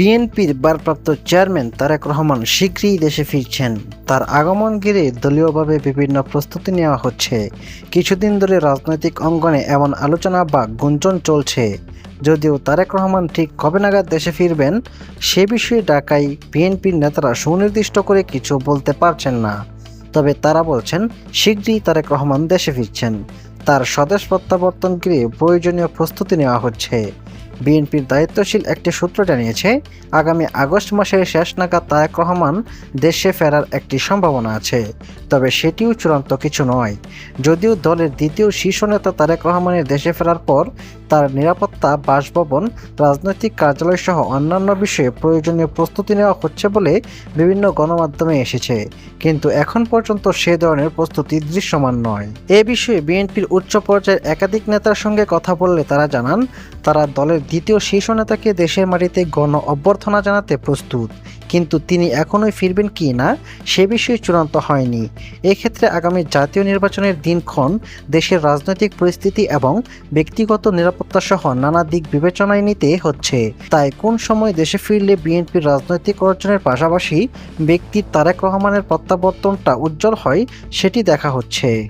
বিএনপির ভারপ্রাপ্ত চেয়ারম্যান তারেক রহমান শীঘ্রই দেশে ফিরছেন। তার আগমন ঘিরে দলীয়ভাবে বিভিন্ন প্রস্তুতি নেওয়া হচ্ছে। কিছুদিন ধরে রাজনৈতিক অঙ্গনে এমন আলোচনা বা গুঞ্জন চলছে। যদিও তারেক রহমান ঠিক কবে নাগাদ দেশে ফিরবেন, সে বিষয়ে ঢাকায় বিএনপির নেতারা সুনির্দিষ্ট করে কিছু বলতে পারছেন না। তবে তারা বলছেন, শীঘ্রই তারেক রহমান দেশে ফিরছেন। তার স্বদেশ প্রত্যাবর্তন ঘিরে প্রয়োজনীয় প্রস্তুতি নেওয়া হচ্ছে। বিএনপির দায়িত্বশীল একটি সূত্র জানিয়েছে, আগামী আগস্ট মাসের শেষ নাগাদ তারেক রহমান দেশে ফেরার একটি সম্ভাবনা আছে। তবে সেটিও চূড়ান্ত কিছু নয়। যদিও দলের দ্বিতীয় শীর্ষ নেতা তারেক রহমানের দেশে ফেরার পর তার নিরাপত্তা, বাসভবন, রাজনৈতিক কার্যালয় সহ অন্যান্য বিষয়ে প্রয়োজনীয় প্রস্তুতি নেওয়া হচ্ছে বলে বিভিন্ন গণমাধ্যমে এসেছে। কিন্তু এখন পর্যন্ত সে ধরনের প্রস্তুতি দৃশ্যমান নয়। এ বিষয়ে বিএনপির উচ্চ পর্যায়ের একাধিক নেতার সঙ্গে কথা বললে তারা জানান, তারা দলের দ্বিতীয় শীর্ষ নেতাকে দেশের মাটিতে গণ অভ্যর্থনা জানাতে প্রস্তুত। কিন্তু তিনি এখনোই ফিরবেন কি না, সে বিষয়ে চূড়ান্ত হয়নি। এক্ষেত্রে আগামী জাতীয় নির্বাচনের দিনক্ষণ দেশের রাজনৈতিক পরিস্থিতি এবং ব্যক্তিগত নিরাপত্তা সহ নানা দিক বিবেচনায় নিতে হচ্ছে। তাই কোন সময় দেশে ফিরলে বিএনপির রাজনৈতিক অর্জনের পাশাপাশি ব্যক্তি তারেক রহমানের প্রত্যাবর্তনটা উজ্জ্বল হয়, সেটি দেখা হচ্ছে।